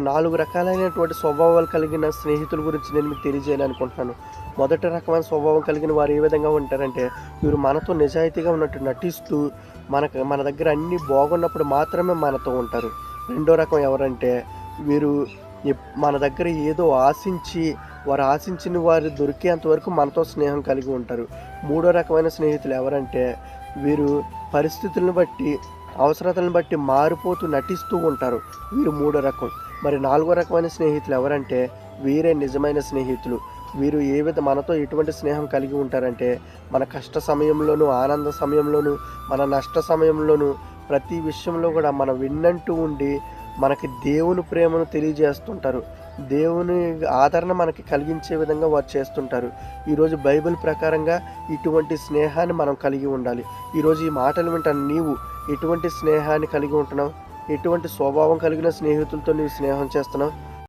నాలుగు రకాలైనటువంటి స్వభావాలు కలిగిన స్నేహితుల గురించి నేను మీకు తెలియజేయాలనుకుంటున్నాను మొదటి రకమైన స్వభావం కలిగిన వారు ఏ విధంగా ఉంటారంటే వీరు మనతో నిజాయితీగా ఉన్నట్టు నటిస్తూ మనకు మన దగ్గర అన్నీ బాగున్నప్పుడు మాత్రమే మనతో ఉంటారు. రెండో రకం ఎవరంటే వీరు ఎప్- మన దగ్గర ఏదో ఆశించి వారు ఆశించిన వారు దొరికేంత వరకు మనతో స్నేహం కలిగి ఉంటారు. మూడో రకమైన స్నేహితులు ఎవరంటే వీరు పరిస్థితులను బట్టి అవసరతలను బట్టి మారిపోతూ నటిస్తూ ఉంటారు. వీరు మూడో రకం. మరి నాలుగో రకమైన స్నేహితులు ఎవరంటే వీరే నిజమైన స్నేహితులు. వీరు ఏ విధ మనతో ఎటువంటి స్నేహం కలిగి ఉంటారంటే మన కష్ట సమయంలోనూ ఆనంద సమయంలోనూ మన నష్ట సమయంలోనూ ప్రతి విషయంలో కూడా మన విన్నంటూ ఉండి మనకి దేవుని ప్రేమను తెలియజేస్తుంటారు. దేవుని ఆదరణ మనకి కలిగించే విధంగా వారు చేస్తుంటారు. ఈరోజు బైబిల్ ప్రకారంగా ఇటువంటి స్నేహాన్ని మనం కలిగి ఉండాలి. ఈరోజు ఈ మాటలు వింటాను నీవు ఎటువంటి స్నేహాన్ని కలిగి ఉంటున్నావు? ఎటువంటి స్వభావం కలిగిన స్నేహితులతో నీవు స్నేహం చేస్తున్నావు?